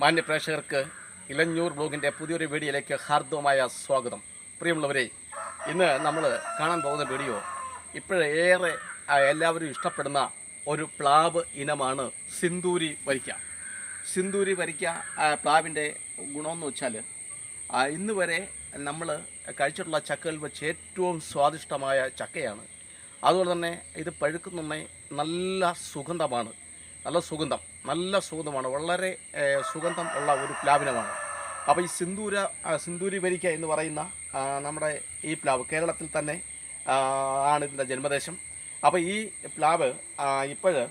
മാന്യ പ്രേക്ഷകർക്ക് ഇലഞ്ഞൂർ ബ്ലോഗിന്റെ പുതിയൊരു വീഡിയോയിലേക്ക് ഹാർദവമായ സ്വാഗതം. പ്രിയമുള്ളവരെ ഇന്ന് നമ്മൾ കാണാൻ പോകുന്ന വീഡിയോ ഇപ്പോഴേറെ എല്ലാവരും ഇഷ്ടപ്പെടുന്ന ഒരു പ്ലാവ് ഇനമാണ് സിന്ദൂരി വരിക്ക. സിന്ദൂരി വരിക്ക പ്ലാവിന്റെ ഗുണമെന്ന് വെച്ചാൽ ഇന്ന് വരെ നമ്മൾ കഴിച്ചിട്ടുള്ള ചക്കകൾ വെച്ച് ഏറ്റവും സ്വാദിഷ്ടമായ ചക്കയാണ്. അതുപോലെ തന്നെ ഇത് പഴുക്കുന്നുണ്ടെ നല്ല സുഗന്ധമാണ്. നല്ല സുഗന്ധം. നല്ല സുഗന്ധമാണ്. വളരെ സുഗന്ധം ഉള്ള ഒരു പ്ലാവിനമാണ്. അപ്പോൾ ഈ സിന്ദൂര സിന്ദൂരി വരിക്ക എന്ന് പറയുന്ന നമ്മുടെ ഈ പ്ലാവ് കേരളത്തിൽ തന്നെ ആണ് ഇതിന്റെ ജന്മദേശം. അപ്പോൾ ഈ പ്ലാവ് ഇപ്പോഴ്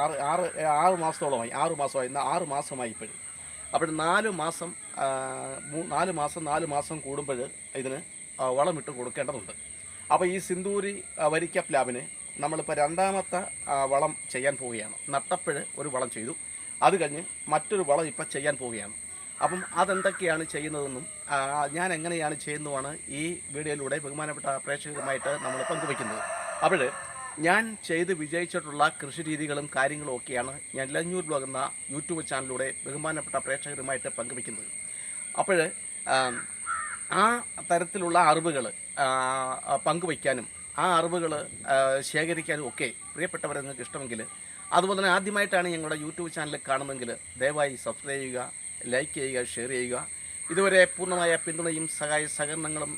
ആറ് ആറ് ആറ് മാസത്തോളമായി ആറ് മാസമായി ആറ് മാസമായി ഇപ്പോഴും. അപ്പോൾ നാല് മാസം നാല് മാസം നാല് മാസം കൂടുമ്പോൾ ഇതിന് വളമിട്ട് കൊടുക്കേണ്ടതുണ്ട്. അപ്പോൾ ഈ സിന്ദൂരി വരിക്ക പ്ലാവിന് നമ്മളിപ്പോൾ രണ്ടാമത്തെ വളം ചെയ്യാൻ പോവുകയാണ്. നട്ടപ്പഴ് ഒരു വളം ചെയ്തു. അത് കഴിഞ്ഞ് മറ്റൊരു വളം ഇപ്പം ചെയ്യാൻ പോവുകയാണ്. അപ്പം അതെന്തൊക്കെയാണ് ചെയ്യുന്നതെന്നും ഞാൻ എങ്ങനെയാണ് ചെയ്യുന്നതുമാണ് ഈ വീഡിയോയിലൂടെ ബഹുമാനപ്പെട്ട പ്രേക്ഷകരുമായിട്ട് നമ്മൾ പങ്കുവയ്ക്കുന്നത്. അപ്പോൾ ഞാൻ ചെയ്ത് വിജയിച്ചിട്ടുള്ള കൃഷി രീതികളും കാര്യങ്ങളും ഒക്കെയാണ് ഞാൻ ലഞ്ഞൂർ ബ്ലോഗ് എന്ന യൂട്യൂബ് ചാനലിലൂടെ ബഹുമാനപ്പെട്ട പ്രേക്ഷകരുമായിട്ട് പങ്കുവയ്ക്കുന്നത്. അപ്പോൾ ആ തരത്തിലുള്ള അറിവുകൾ പങ്കുവയ്ക്കാനും ആ അറിവുകൾ ശേഖരിക്കാനും ഒക്കെ പ്രിയപ്പെട്ടവരെ നിങ്ങൾക്ക് ഇഷ്ടമെങ്കിൽ അതുപോലെ തന്നെ ആദ്യമായിട്ടാണ് ഞങ്ങളുടെ യൂട്യൂബ് ചാനൽ കാണുന്നതെങ്കിൽ ദയവായി സബ്സ്ക്രൈബ് ചെയ്യുക ലൈക്ക് ചെയ്യുക ഷെയർ ചെയ്യുക. ഇതുവരെ പൂർണമായ പിന്തുണയും സഹായ സഹകരണങ്ങളും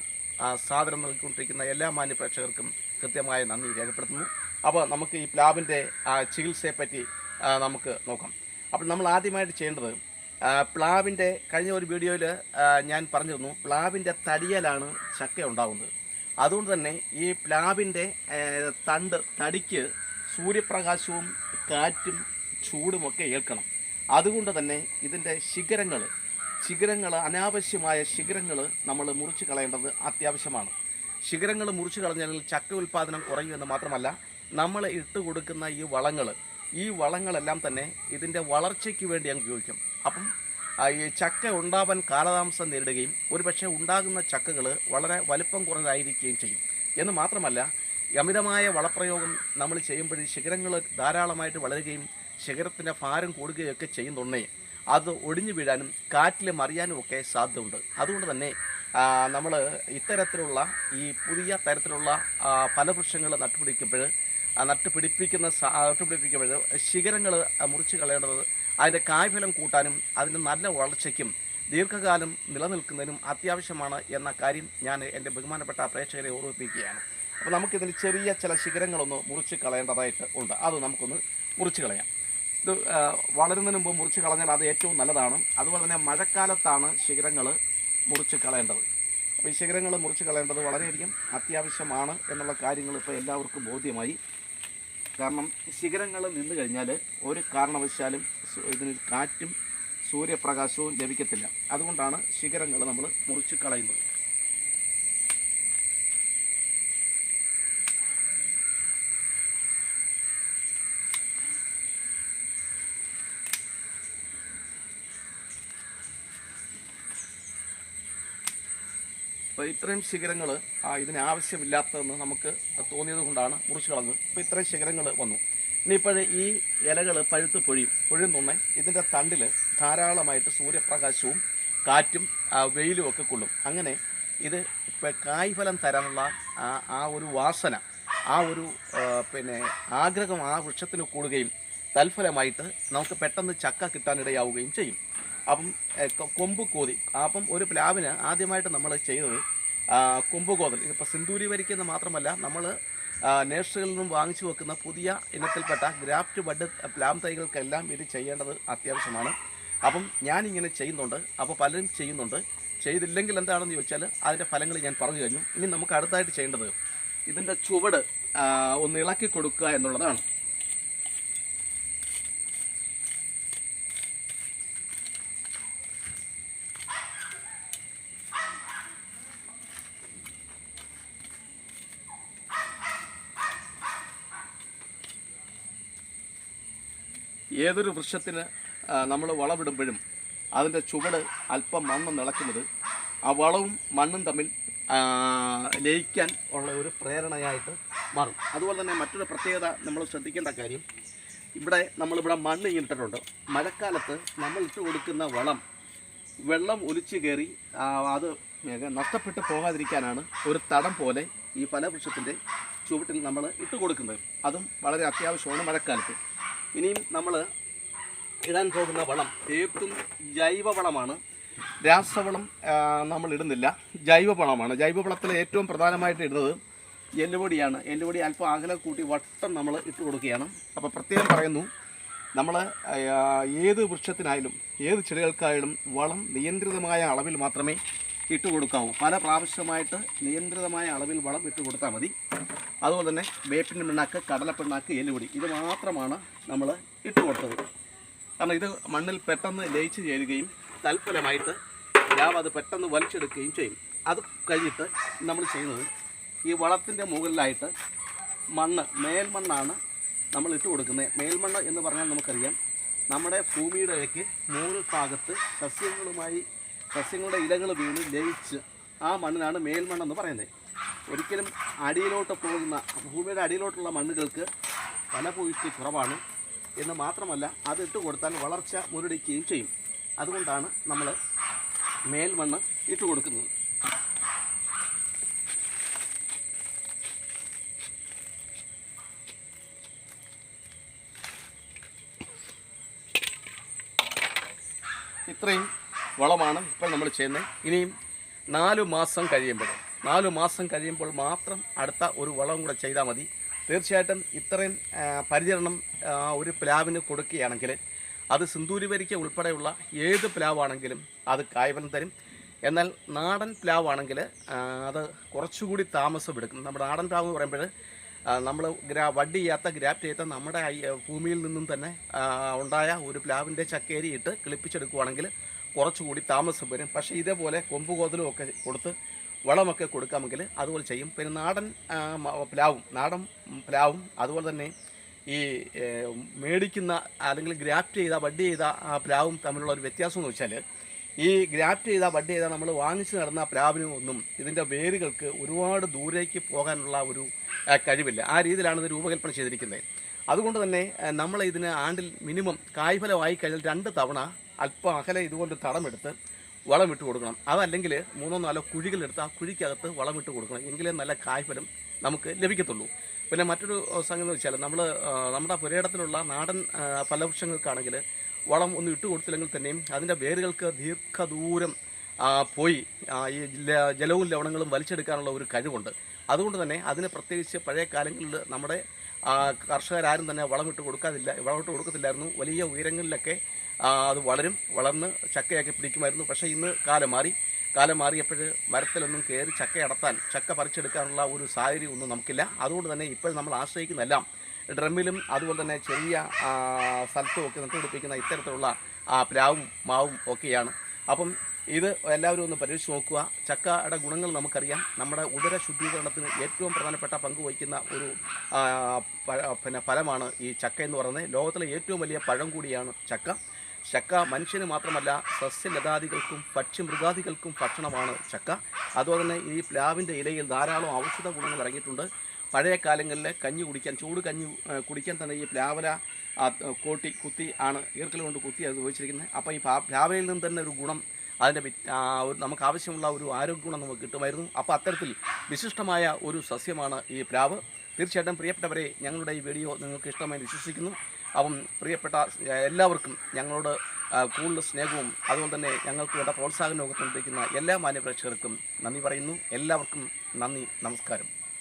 സാധനം നൽകിക്കൊണ്ടിരിക്കുന്ന എല്ലാ മാന്യപ്രേക്ഷകർക്കും കൃത്യമായ നന്ദി രേഖപ്പെടുത്തുന്നു. അപ്പോൾ നമുക്ക് ഈ പ്ലാവിന്റെ ചികിത്സയെപ്പറ്റി നമുക്ക് നോക്കാം. അപ്പോൾ നമ്മൾ ആദ്യമായിട്ട് ചെയ്യേണ്ടത് പ്ലാവിന്റെ കഴിഞ്ഞ ഒരു വീഡിയോയിൽ ഞാൻ പറഞ്ഞിരുന്നു പ്ലാവിന്റെ തടിയലാണ് ചക്ക ഉണ്ടാകുന്നത് അതുകൊണ്ട് തന്നെ ഈ പ്ലാവിന്റെ തണ്ട് തടിക്ക് സൂര്യപ്രകാശവും കാറ്റും ചൂടുമൊക്കെ ഏൽക്കണം. അതുകൊണ്ട് തന്നെ ഇതിന്റെ ശിഖരങ്ങൾ ശിഖരങ്ങൾ അനാവശ്യമായ ശിഖരങ്ങൾ നമ്മൾ മുറിച്ച് കളയേണ്ടത് അത്യാവശ്യമാണ്. ശിഖരങ്ങൾ മുറിച്ച് കളഞ്ഞാൽ ചക്ക ഉൽപ്പാദനം കുറയുമെന്ന് മാത്രമല്ല നമ്മൾ ഇട്ട് കൊടുക്കുന്ന ഈ വളങ്ങൾ ഈ വളങ്ങളെല്ലാം തന്നെ ഇതിന്റെ വളർച്ചയ്ക്ക് വേണ്ടി അങ്ങ് ഉപയോഗിക്കും. അപ്പം ഈ ചക്ക ഉണ്ടാവാൻ കാലതാമസം നേരിടുകയും ഒരുപക്ഷെ ഉണ്ടാകുന്ന ചക്കകൾ വളരെ വലുപ്പം കുറഞ്ഞതായിരിക്കുകയും ചെയ്യും. എന്ന് മാത്രമല്ല അമിതമായ വളപ്രയോഗം നമ്മൾ ചെയ്യുമ്പോൾ ശിഖരങ്ങൾ ധാരാളമായിട്ട് വളരുകയും ശിഖരത്തിന്റെ ഭാരം കൂടുകയൊക്കെ ചെയ്യുന്നുണ്ടേ അത് ഒടിഞ്ഞു വീഴാനും കാറ്റിൽ മറിയാനും ഒക്കെ സാധ്യതയുണ്ട്. അതുകൊണ്ട് തന്നെ നമ്മൾ ഇത്തരത്തിലുള്ള ഈ പുതിയ തരത്തിലുള്ള ഫലവൃക്ഷങ്ങൾ നട്ടുപിടിക്കുമ്പോൾ നട്ടുപിടിപ്പിക്കുന്ന പിടിപ്പിക്കുന്ന നട്ട് പിടിപ്പിക്കുമ്പോൾ ശിഖരങ്ങൾ മുറിച്ച് കളയേണ്ടത് അതിന്റെ കായ്ഫലം കൂട്ടാനും അതിന്റെ നല്ല വളർച്ചയ്ക്കും ദീർഘകാലം നിലനിൽക്കുന്നതിനും അത്യാവശ്യമാണ് എന്ന കാര്യം ഞാൻ എന്റെ ബഹുമാനപ്പെട്ട പ്രേക്ഷകരെ ഓർമ്മിപ്പിക്കുകയാണ്. അപ്പോൾ നമുക്കിതിൽ ചെറിയ ചില ശിഖരങ്ങളൊന്ന് മുറിച്ച് കളയേണ്ടതായിട്ട് ഉണ്ട്. അത് നമുക്കൊന്ന് മുറിച്ച് കളയാം. ഇത് വളരുന്നതിന് മുമ്പ് മുറിച്ച് കളഞ്ഞാൽ അത് ഏറ്റവും നല്ലതാണ്. അതുപോലെ തന്നെ മഴക്കാലത്താണ് ശിഖരങ്ങൾ മുറിച്ച് കളയേണ്ടത്. അപ്പോൾ ഈ ശിഖരങ്ങൾ മുറിച്ച് കളയേണ്ടത് വളരെയധികം അത്യാവശ്യമാണ് എന്നുള്ള കാര്യങ്ങൾ ഇപ്പോൾ എല്ലാവർക്കും ബോധ്യമായി. കാരണം ശിഖരങ്ങൾ നിന്ന് കഴിഞ്ഞാൽ ഒരു കാരണവശാലും ഇതിന് കാറ്റും സൂര്യപ്രകാശവും ലഭിക്കത്തില്ല. അതുകൊണ്ടാണ് ശിഖരങ്ങൾ നമ്മൾ മുറിച്ച് കളയുന്നത്. അപ്പോൾ ഇത്രയും ശിഖരങ്ങൾ ഇതിനാവശ്യമില്ലാത്തതെന്ന് നമുക്ക് തോന്നിയത് കൊണ്ടാണ് മുറിച്ച് കളഞ്ഞത്. അപ്പോൾ ഇത്രയും ശിഖരങ്ങൾ വന്നു. ഇനിയിപ്പോൾ ഈ ഇലകൾ പഴുത്ത് പൊഴിയും. പൊഴിയുന്നുണ്ടെ ഇതിന്റെ തണ്ടിൽ ധാരാളമായിട്ട് സൂര്യപ്രകാശവും കാറ്റും വെയിലും ഒക്കെ കൊള്ളും. അങ്ങനെ ഇത് ഇപ്പോൾ കായ്ഫലം തരാനുള്ള ആ ഒരു വാസന ആ ഒരു പിന്നെ ആഗ്രഹം ആ വൃക്ഷത്തിന് കൂടുകയും തൽഫലമായിട്ട് നമുക്ക് പെട്ടെന്ന് ചക്ക കിട്ടാനിടയാവുകയും ചെയ്യും. അപ്പം കൊമ്പ് കോതി. അപ്പം ഒരു പ്ലാവിന് ആദ്യമായിട്ട് നമ്മൾ ചെയ്തത് കൊമ്പ് കോതൽ. ഇതിപ്പോൾ സിന്ദൂരി വരിക്കുന്ന മാത്രമല്ല നമ്മൾ നേഴ്സറികളിൽ നിന്നും വാങ്ങിച്ചു വെക്കുന്ന പുതിയ ഇനത്തിൽപ്പെട്ട ഗ്രാഫ്റ്റ് ബഡ് പ്ലാം തൈകൾക്കെല്ലാം ഇത് ചെയ്യേണ്ടത് അത്യാവശ്യമാണ്. അപ്പം ഞാനിങ്ങനെ ചെയ്യുന്നുണ്ട്. അപ്പോൾ പലരും ചെയ്യുന്നുണ്ട്. ചെയ്തില്ലെങ്കിൽ എന്താണെന്ന് ചോദിച്ചാൽ അതിന്റെ ഫലങ്ങൾ ഞാൻ പറഞ്ഞു കഴിഞ്ഞു. ഇനി നമുക്ക് അടുത്തായിട്ട് ചെയ്യേണ്ടത് ഇതിന്റെ ചുവട് ഒന്ന് ഇളക്കി കൊടുക്കുക എന്നുള്ളതാണ്. ഏതൊരു വൃക്ഷത്തിന് നമ്മൾ വളമിടുമ്പോഴും അതിന്റെ ചുവട് അല്പം മണ്ണ് നിളക്കുന്നത് ആ വളവും മണ്ണും തമ്മിൽ ലയിക്കാൻ ഉള്ള ഒരു പ്രേരണയായിട്ട് മാറും. അതുപോലെ തന്നെ മറ്റൊരു പ്രത്യേകത നമ്മൾ ശ്രദ്ധിക്കേണ്ട കാര്യം ഇവിടെ നമ്മളിവിടെ മണ്ണ് ഇട്ടിട്ടുണ്ട്. മഴക്കാലത്ത് നമ്മൾ ഇട്ട് കൊടുക്കുന്ന വളം വെള്ളം ഒലിച്ചു കയറി അത് നഷ്ടപ്പെട്ട് പോകാതിരിക്കാനാണ് ഒരു തടം പോലെ ഈ പല വൃക്ഷത്തിന്റെ ചുവട്ടിൽ നമ്മൾ ഇട്ട് കൊടുക്കുന്നത്. അതും വളരെ അത്യാവശ്യമാണ് മഴക്കാലത്ത്. ഇനിയും നമ്മൾ ഇടാൻ പോകുന്ന വളം തീർത്തും ജൈവവളമാണ്. രാസവളം നമ്മൾ ഇടുന്നില്ല ജൈവവളമാണ്. ജൈവവളത്തിൽ ഏറ്റവും പ്രധാനമായിട്ട് ഇടുന്നത് എല്ലുപൊടിയാണ്. എല്ലുപൊടി അല്പം അകലെ കൂട്ടി വട്ടം നമ്മൾ ഇട്ട് കൊടുക്കുകയാണ്. അപ്പോൾ പ്രത്യേകം പറയുന്നു നമ്മൾ ഏത് വൃക്ഷത്തിനായാലും ഏത് ചെടികൾക്കായാലും വളം നിയന്ത്രിതമായ അളവിൽ മാത്രമേ ഇട്ട് കൊടുക്കാവൂ. പല പ്രാവശ്യമായിട്ട് നിയന്ത്രിതമായ അളവിൽ വളം ഇട്ട് കൊടുത്താൽ മതി. അതുപോലെ തന്നെ വേപ്പിന്റെ പിണ്ണാക്ക് കടലപ്പിണ്ണാക്ക് എല്ലുപൊടി. ഇത് മാത്രമാണ് നമ്മൾ ഇട്ട് കൊടുത്തത്. കാരണം ഇത് മണ്ണിൽ പെട്ടെന്ന് ലയിച്ച് ചേരുകയും തൽഫലമായിട്ട് ഞാൻ അത് പെട്ടെന്ന് വലിച്ചെടുക്കുകയും ചെയ്യും. അത് കഴിഞ്ഞിട്ട് നമ്മൾ ചെയ്യുന്നത് ഈ വളത്തിന്റെ മുകളിലായിട്ട് മണ്ണ് മേൽമണ്ണാണ് നമ്മൾ ഇട്ട് കൊടുക്കുന്നത്. മേൽമണ്ണ് എന്ന് പറഞ്ഞാൽ നമുക്കറിയാം നമ്മുടെ ഭൂമിയുടെ ഇടയ്ക്ക് മൂന്ന് ഭാഗത്ത് സസ്യങ്ങളുമായി സസ്യങ്ങളുടെ ഇലകൾ വീണ് ലയിച്ച് ആ മണ്ണിനാണ് മേൽമണ്ണെന്ന് പറയുന്നത്. ഒരിക്കലും അടിയിലോട്ട് പോകുന്ന ഭൂമിയുടെ അടിയിലോട്ടുള്ള മണ്ണുകൾക്ക് ഫലഭൂയിഷ്ടി കുറവാണ് എന്ന് മാത്രമല്ല അത് ഇട്ട് കൊടുത്താൽ വളർച്ച മുരടിക്കുകയും ചെയ്യും. അതുകൊണ്ടാണ് നമ്മൾ മേൽമണ്ണ് ഇട്ട് കൊടുക്കുന്നത്. ഇത്രയും വളമാണ് ഇപ്പോൾ നമ്മൾ ചെയ്യുന്നത്. ഇനിയും നാലു മാസം കഴിയുമ്പോൾ നാല് മാസം കഴിയുമ്പോൾ മാത്രം അടുത്ത ഒരു വളം കൂടെ ചെയ്താൽ മതി. തീർച്ചയായിട്ടും ഇത്രയും പരിചരണം ഒരു പ്ലാവിന് കൊടുക്കുകയാണെങ്കിൽ അത് സിന്ദൂരി വരിക്ക ഉൾപ്പെടെയുള്ള ഏത് പ്ലാവാണെങ്കിലും അത് കായ്ഫലം തരും. എന്നാൽ നാടൻ പ്ലാവാണെങ്കിൽ അത് കുറച്ചുകൂടി താമസം എടുക്കും. നമ്മുടെ നാടൻ പ്ലാവ് എന്ന് പറയുമ്പോൾ നമ്മൾ ഗ്രാ വഡ്ഡി ചെയ്യാത്ത ഗ്രാപ്റ്റ് ചെയ്യാത്ത നമ്മുടെ ഭൂമിയിൽ നിന്നും തന്നെ ഉണ്ടായ ഒരു പ്ലാവിന്റെ ചക്കേരി ഇട്ട് കിളിപ്പിച്ചെടുക്കുവാണെങ്കിൽ കുറച്ചുകൂടി താമസം വരും. പക്ഷേ ഇതേപോലെ കൊമ്പ് കോതലും ഒക്കെ കൊടുത്ത് വളമൊക്കെ കൊടുക്കാമെങ്കിൽ അതുപോലെ ചെയ്യും. പിന്നെ നാടൻ പ്ലാവും നാടൻ പ്ലാവും അതുപോലെ തന്നെ ഈ മേടിക്കുന്ന അല്ലെങ്കിൽ ഗ്രാഫ്റ്റ് ചെയ്ത വഡ്ഡി ചെയ്ത ആ പ്ലാവും തമ്മിലുള്ള ഒരു വ്യത്യാസം എന്ന് വെച്ചാൽ ഈ ഗ്രാഫ്റ്റ് ചെയ്ത വഡ്ഡി ചെയ്ത നമ്മൾ വാങ്ങിച്ചു നടന്ന പ്ലാവിനും ഒന്നും ഇതിന്റെ വേരുകൾക്ക് ഒരുപാട് ദൂരേക്ക് പോകാനുള്ള ഒരു കഴിവില്ല. ആ രീതിയിലാണ് ഇത് രൂപകൽപ്പന ചെയ്തിരിക്കുന്നത്. അതുകൊണ്ട് തന്നെ നമ്മൾ ഇതിന് ആണ്ടിൽ മിനിമം കായ്ഫലമായി കഴിഞ്ഞാൽ രണ്ട് തവണ അല്പം അകലെ ഇതുകൊണ്ട് തടമെടുത്ത് വളമിട്ട് കൊടുക്കണം. അതല്ലെങ്കിൽ മൂന്നോ നാലോ കുഴികളെടുത്ത് ആ കുഴിക്കകത്ത് വളമിട്ട് കൊടുക്കണം. എങ്കിലേ നല്ല കായ്ഫലം നമുക്ക് ലഭിക്കത്തുള്ളൂ. പിന്നെ മറ്റൊരു സംഗതി എന്ന് വെച്ചാൽ നമ്മൾ നമ്മുടെ പുരയിടത്തിലുള്ള നാടൻ ഫലവൃക്ഷങ്ങൾക്കാണെങ്കിൽ വളം ഒന്ന് ഇട്ട് കൊടുത്തില്ലെങ്കിൽ തന്നെയും അതിന്റെ വേരുകൾക്ക് ദീർഘദൂരം പോയി ഈ ജലവും ലവണങ്ങളും വലിച്ചെടുക്കാനുള്ള ഒരു കഴിവുണ്ട്. അതുകൊണ്ട് തന്നെ അതിന് പ്രത്യേകിച്ച് പഴയ കാലങ്ങളിൽ നമ്മുടെ കർഷകരാരും തന്നെ വളമിട്ട് കൊടുക്കാതില്ല വളമിട്ട് കൊടുക്കത്തില്ലായിരുന്നു. വലിയ ഉയരങ്ങളിലൊക്കെ അത് വളരും വളർന്ന് ചക്കയൊക്കെ പിടിക്കുമായിരുന്നു. പക്ഷേ ഇന്ന് കാലം മാറി. കാലം മാറിയപ്പോൾ മരത്തിലൊന്നും കയറി ചക്ക അടത്താൻ ചക്ക പറിച്ചെടുക്കാനുള്ള ഒരു സാഹചര്യം ഒന്നും നമുക്കില്ല. അതുകൊണ്ട് തന്നെ ഇപ്പോൾ നമ്മൾ ആശ്രയിക്കുന്നതെല്ലാം ഡ്രമ്മിലും അതുപോലെ തന്നെ ചെറിയ സ്ഥലത്തുമൊക്കെ നട്ടുപിടിപ്പിക്കുന്ന ഇത്തരത്തിലുള്ള പ്ലാവും മാവും ഒക്കെയാണ്. അപ്പം ഇത് എല്ലാവരും ഒന്ന് പരീക്ഷിച്ച് നോക്കുക. ചക്കയുടെ ഗുണങ്ങൾ നമുക്കറിയാം. നമ്മുടെ ഉദര ശുദ്ധീകരണത്തിന് ഏറ്റവും പ്രധാനപ്പെട്ട പങ്ക് വഹിക്കുന്ന ഒരു പിന്നെ ഫലമാണ് ഈ ചക്ക എന്ന് പറയുന്നത്. ലോകത്തിലെ ഏറ്റവും വലിയ പഴം കൂടിയാണ് ചക്ക. ചക്ക മനുഷ്യന് മാത്രമല്ല സസ്യലതാദികൾക്കും പക്ഷിമൃഗാദികൾക്കും ഭക്ഷണമാണ് ചക്ക. അതുപോലെ തന്നെ ഈ പ്ലാവിന്റെ ഇലയിൽ ധാരാളം ഔഷധ ഗുണങ്ങൾ ഇറങ്ങിയിട്ടുണ്ട് പഴയ കാലങ്ങളിൽ കഞ്ഞി കുടിക്കാൻ ചൂട് കഞ്ഞി കുടിക്കാൻ തന്നെ ഈ പ്ലാവല കോട്ടി കുത്തി ആണ് ഈർക്കൽ കൊണ്ട് കുത്തി അത് ഉപയോഗിച്ചിരിക്കുന്നത്. അപ്പോൾ ഈ പ്ലാവലയിൽ നിന്ന് തന്നെ ഒരു ഗുണം അതിന്റെ നമുക്ക് ആവശ്യമുള്ള ഒരു ആരോഗ്യ ഗുണം നമുക്ക് കിട്ടുമായിരുന്നു. അപ്പോൾ അത്തരത്തിൽ വിശിഷ്ടമായ ഒരു സസ്യമാണ് ഈ പ്ലാവ്. തീർച്ചയായിട്ടും പ്രിയപ്പെട്ടവരെ ഞങ്ങളുടെ ഈ വീഡിയോ നിങ്ങൾക്ക് ഇഷ്ടമായി വിശ്വസിക്കുന്നു. അപ്പം പ്രിയപ്പെട്ട എല്ലാവർക്കും ഞങ്ങളോട് കൂടുതൽ സ്നേഹവും അതുപോലെ തന്നെ ഞങ്ങൾക്ക് വേണ്ട പ്രോത്സാഹനവും തന്നിരിക്കുന്ന എല്ലാ മാന്യപ്രേക്ഷകർക്കും നന്ദി പറയുന്നു. എല്ലാവർക്കും നന്ദി നമസ്കാരം.